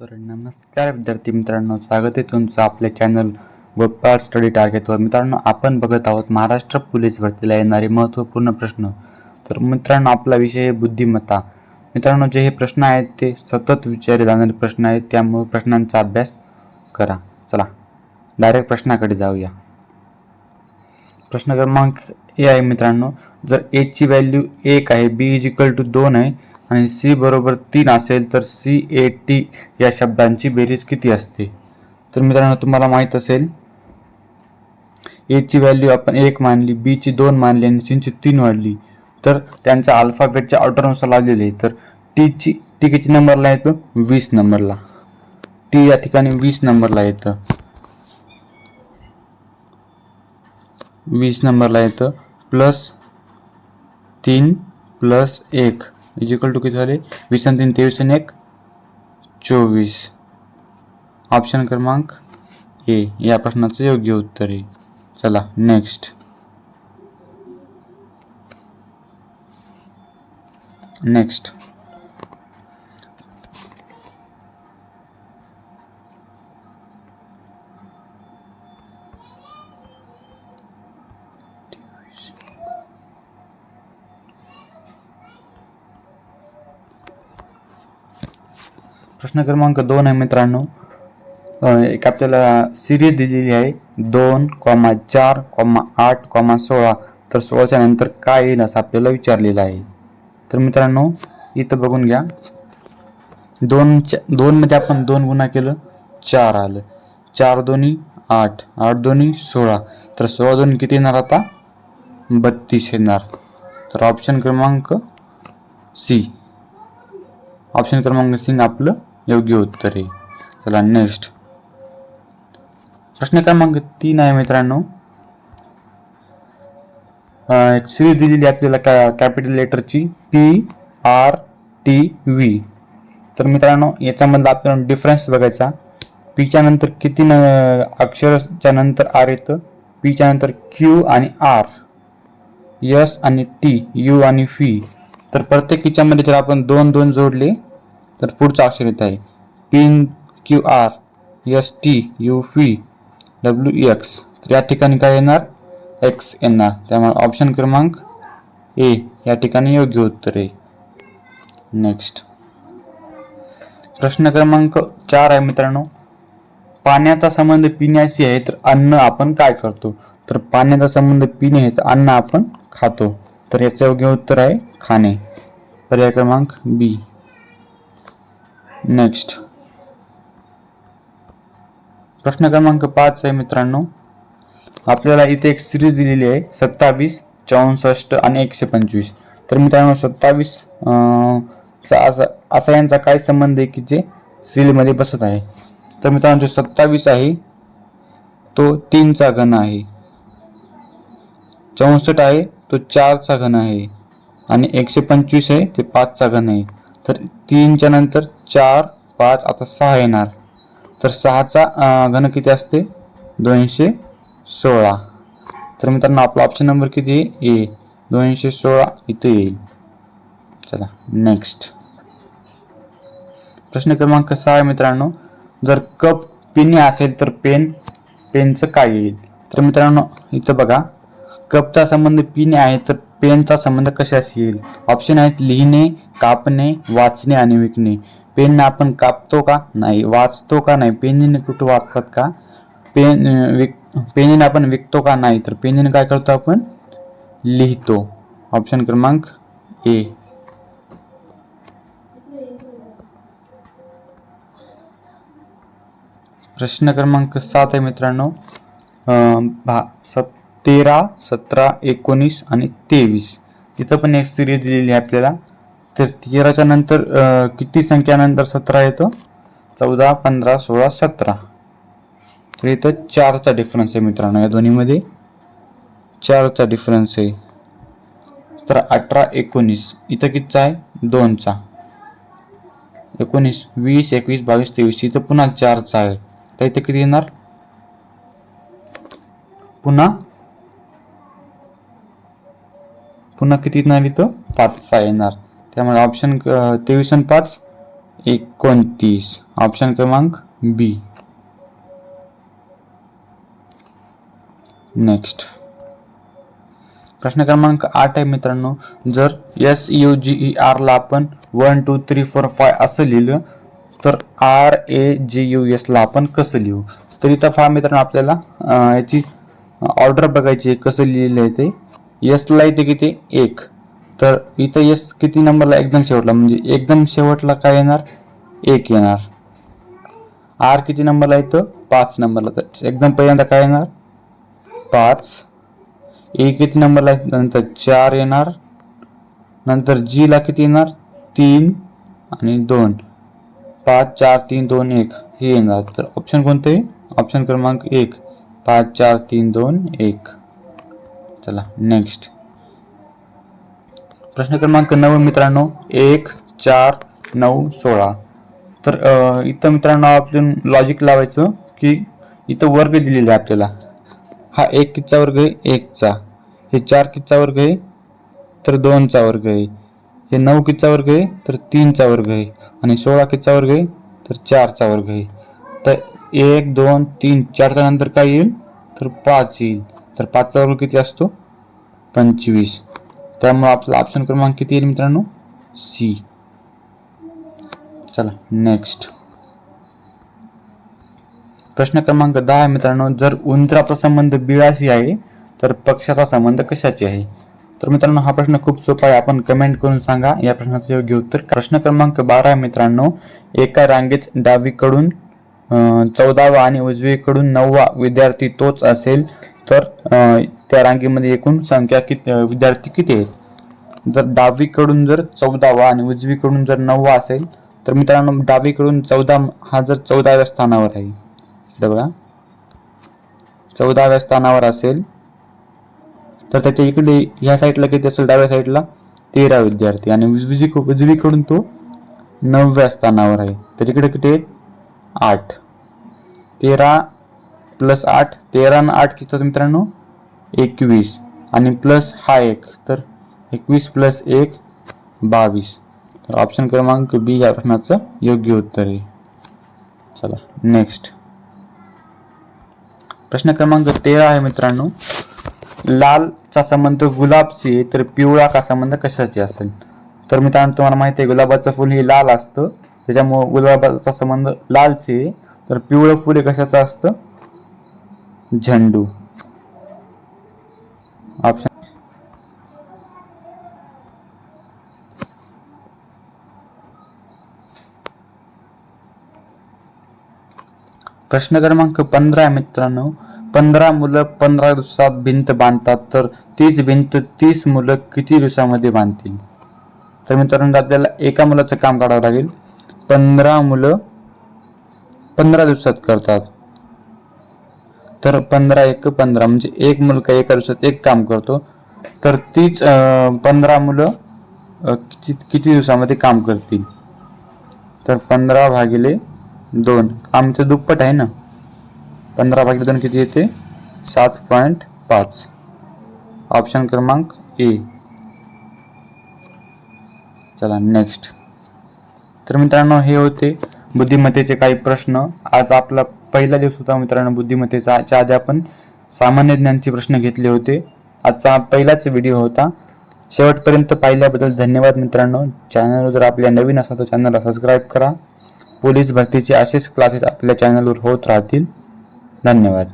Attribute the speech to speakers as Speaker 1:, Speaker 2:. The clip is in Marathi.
Speaker 1: तर नमस्कार विद्यार्थी मित्रांनो स्वागत आहे तुमचं आपल्या चॅनल गोपाळ स्टडी टार्गेटवर मित्रांनो आपण बघत आहोत महाराष्ट्र पोलीस भरतीला येणारे महत्त्वपूर्ण प्रश्न. तर मित्रांनो आपला विषय आहे बुद्धिमत्ता. मित्रांनो जे हे प्रश्न आहेत ते सतत विचारले जाणारे प्रश्न आहेत त्यामुळे प्रश्नांचा अभ्यास करा. चला डायरेक्ट प्रश्नाकडे जाऊया. प्रश्न क्रमांक ए आहे मित्रांनो. जर एची व्हॅल्यू एक आहे बी इज इक्वल टू दोन आहे आणि सी बरोबर तीन असेल तर सी ए टी या शब्दांची बेरीज किती असते? तर मित्रांनो तुम्हाला माहीत असेल एची व्हॅल्यू आपण एक मानली बीची दोन मानली आणि सीची तीन वाढली. तर त्यांचा अल्फाबेटच्या ऑर्डरनुसार लावलेले आहे. तर टीची टी किती नंबरला येतं? वीस नंबरला टी या ठिकाणी वीस नंबरला येतं. वीस नंबरला येतं. प्लस तीन प्लस एक. इजिकल टू किती झाले? वीस आणि तीन तेवीस आणि एक चोवीस. ऑप्शन क्रमांक ए या प्रश्नाचं योग्य उत्तर आहे चला नेक्स्ट नेक्स्ट प्रश्न क्रमांक दोन आहे मित्रांनो. एक आपल्याला सिरीज दिलेली आहे. दोन कॉमा चार कॉमा आठ कॉमा सोळा. तर सोळाच्या नंतर काय येईल असं आपल्याला विचारलेलं आहे. तर मित्रांनो इथं बघून घ्या. दोन दोनमध्ये आपण दोन गुन्हा केलं चार आलं. चार दोन्ही आठ. आठ दोन्ही सोळा. तर सोळा दोन किती येणार आता? बत्तीस येणार. तर ऑप्शन क्रमांक सी. ऑप्शन क्रमांक सिंग आपलं योग्य उत्तर आहे. चला नेक्स्ट प्रश्न क्रमांक तीन आहे मित्रांनो. एक सिरीज दिलेली आपल्याला का कॅपिटल लेटरची पी आर टी व्ही तर मित्रांनो याच्यामधला आपल्याला डिफरन्स बघायचा. पीच्या नंतर किती न अक्षरच्या नंतर आर येतं? पीच्या नंतर क्यू आणि आर यस आणि टी यू आणि फी तर प्रत्येक हिच्यामध्ये जर आपण दोन दोन जोडले तर पुढचं अक्षर येत आहे. Pin Q R S T U P W X. तर या ठिकाणी काय येणार? एक्स येणार. त्यामुळे ऑप्शन क्रमांक ए. या ठिकाणी योग्य उत्तर आहे. नेक्स्ट. प्रश्न क्रमांक चार आहे मित्रांनो. पाण्याचा संबंध पिण्याशी आहे तर अन्न आपण काय करतो? तर पाण्याचा संबंध पिणे आहे तर अन्न आपण खातो. तर याचं योग्य उत्तर आहे खाणे. पर्याय क्रमांक बी. नेक्स्ट प्रश्न क्रमांक पाच आहे मित्रांनो. आपल्याला इथे एक सिरीज दिलेली आहे. सत्तावीस चौसष्ट आणि एकशे पंचवीस. तर मित्रांनो सत्तावीस चा असा असा यांचा काय संबंध आहे की जे सिरीजमध्ये बसत आहे? तर मित्रांनो जो सत्तावीस आहे तो तीनचा घन आहे. चौसष्ट आहे तो चारचा घन आहे. आणि एकशे पंचवीस आहे ते पाचचा घन आहे. तर तीनच्या नंतर चार पाच आता सहा येणार. तर सहाचा घन किती असते? दोनशे सोळा. तर मित्रांनो आपला ऑप्शन नंबर किती आहे ए. दोनशे सोळा इथं येईल. चला नेक्स्ट प्रश्न क्रमांक सहा आहे मित्रांनो. जर कप पिणे असेल तर पेन पेनचं काय येईल? तर मित्रांनो इथं बघा. कपचा संबंध पिणे आहे तर पेनचा संबंध कशाशी येईल ऑप्शन आहेत लिहिणे कापणे वाचणे आणि विकणे. पेनने आपण कापतो का? नाही. वाचतो का? नाही. पेनने कुठं वाचतात का? पेन विक पेनने आपण विकतो का? नाही. तर पेनने काय करतो आपण? लिहितो. ऑप्शन क्रमांक ए प्रश्न क्रमांक सात आहे मित्रांनो. भा सत तेरा सतरा एकोणीस आणि तेवीस. इथं पण एक सिरीज दिलेली आहे आपल्याला. तर तेराच्या नंतर किती संख्यानंतर सतरा येतो? चौदा पंधरा सोळा सतरा. तर इथं चारचा डिफरन्स आहे मित्रांनो या दोन्हीमध्ये. चारचा डिफरन्स आहे. तर अठरा एकोणीस. इथं कितीचा आहे? दोनचा. एकोणीस वीस एकवीस बावीस तेवीस. इथं पुन्हा चारचा आहे. तर इथं किती येणार? पुन्हा पुन्हा किती येणार इथं? पाचचा येणार. त्यामुळे ऑप्शन तेवीस आणि पाच एकोणतीस. ऑप्शन क्रमांक बी नेक्स्ट प्रश्न क्रमांक आठ आहे मित्रांनो. जर एस यू जी ई आरला आपण one two three four five असं लिहिलं तर आर ए जी यू एसला आपण कसं लिहू? तर इथं पहा मित्रांनो आपल्याला याची ऑर्डर बघायची कसं लिहिलं आहे ते. एसला येते किती? एक. तर इथं एस किती नंबरला एकदम शेवटला? म्हणजे एकदम शेवटला काय येणार? एक येणार. आर किती नंबरला येतं पाच नंबरला तर एकदम पहिल्यांदा काय येणार? पाच. ए किती नंबरला आहे? नंतर चार येणार. नंतर जी ला किती येणार? तीन आणि दोन. पाच चार तीन दोन एक. हे येणार. तर ऑप्शन कोणते? ऑप्शन क्रमांक एक. पाच चार तीन दोन एक. चला नेक्स्ट प्रश्न क्रमांक नऊ मित्रांनो एक चार नऊ सोळा. तर इथं मित्रांनो आपण लॉजिक लावायचं की इथं वर्ग दिलेला आहे आपल्याला. हा एक किचा वर्ग आहे? एकचा. हे चार किचा वर्ग आहे? तर दोनचा वर्ग आहे. हे नऊ किचा वर्ग आहे? तर तीनचा वर्ग आहे. आणि सोळा किचा वर्ग आहे? तर चारचा वर्ग आहे. तर एक दोन तीन चारच्या नंतर काय येईल? तर पाच येईल. तर पाचचा वर्ग किती असतो? पंचवीस. त्यामुळे आपला ऑप्शन क्रमांक किती येईल मित्रांनो? सी चला नेक्स्ट प्रश्न क्रमांक दहा आहे मित्रांनो. जर उंदराचा संबंध बिळाशी आहे तर पक्षाचा संबंध कशाची आहे? तर मित्रांनो हा प्रश्न खूप सोपा आहे. आपण कमेंट करून सांगा. या प्रश्नाचं योग्य उत्तर प्रश्न क्रमांक बारा आहे मित्रांनो. एका रांगेत डावीकडून चौदावा आणि उजवीकडून नववा विद्यार्थी तोच असेल तर त्या रांगेमध्ये एकूण संख्या किती विद्यार्थी किती आहेत? जर डावीकडून जर चौदावा आणि उजवीकडून जर नववा असेल तर मित्रांनो डावीकडून चौदा हा जर चौदाव्या स्थानावर आहे. इकडे बघा. चौदाव्या स्थानावर असेल तर त्याच्या इकडे ह्या साईडला किती असेल? डाव्या साईडला तेरा विद्यार्थी. आणि उजवी उजवीकडून तो नवव्या स्थानावर आहे. तर इकडे किती आहेत? आठ. तेरा प्लस आठ तेरा आणि आठ किती होतं मित्रांनो? एकवीस. आणि प्लस हा एक तर एकवीस प्लस एक बावीस. तर ऑप्शन क्रमांक बी या प्रश्नाचं योग्य उत्तर आहे. चला नेक्स्ट प्रश्न क्रमांक तेरा आहे मित्रांनो. लालचा संबंध गुलाबशी आहे, तर पिवळा का संबंध कशाची असेल? तर मित्रांनो तुम्हाला माहिती आहे गुलाबाचं फुल हे लाल असतं. त्याच्यामुळं गुलाबाचा संबंध लालशी आहे. तर पिवळं फुल हे कशाचं असतं? झेंडू. ऑप्शन प्रश्न क्रमांक पंधरा मित्रांनो. पंधरा मुलं पंधरा दिवसात भिंत बांधतात तर तीच भिंत तीस मुलं किती दिवसामध्ये बांधतील? तर मित्रांनो आपल्याला एका मुलाचं काम काढावं लागेल. पंधरा मुलं पंधरा दिवसात करतात. तर पंधरा एक पंधरा म्हणजे एक मुलगा एका दिवसात एक काम करतो. तर तीच पंधरा मुलं किती किती दिवसामध्ये काम करतील? तर पंधरा भागिले दोन. आमचं दुप्पट आहे ना? पंधरा भागिले दोन किती येते? सात पॉईंट पाच. ऑप्शन क्रमांक ए. चला नेक्स्ट तर मित्रांनो हे होते बुद्धिमत्तेचे काही प्रश्न. आज आपला पहिला दिवस होता मित्रांनो बुद्धिमत्तेचा. याच्या आधी आपण सामान्य ज्ञानचे प्रश्न घेतले होते. आजचा पहिलाच व्हिडिओ होता. शेवटपर्यंत पाहिल्याबद्दल धन्यवाद मित्रांनो. चॅनलवर जर आपल्या नवीन असाल तर चॅनलला सबस्क्राईब करा. पोलीस भरतीचे असेच क्लासेस आपल्या चॅनलवर होत राहतील. धन्यवाद.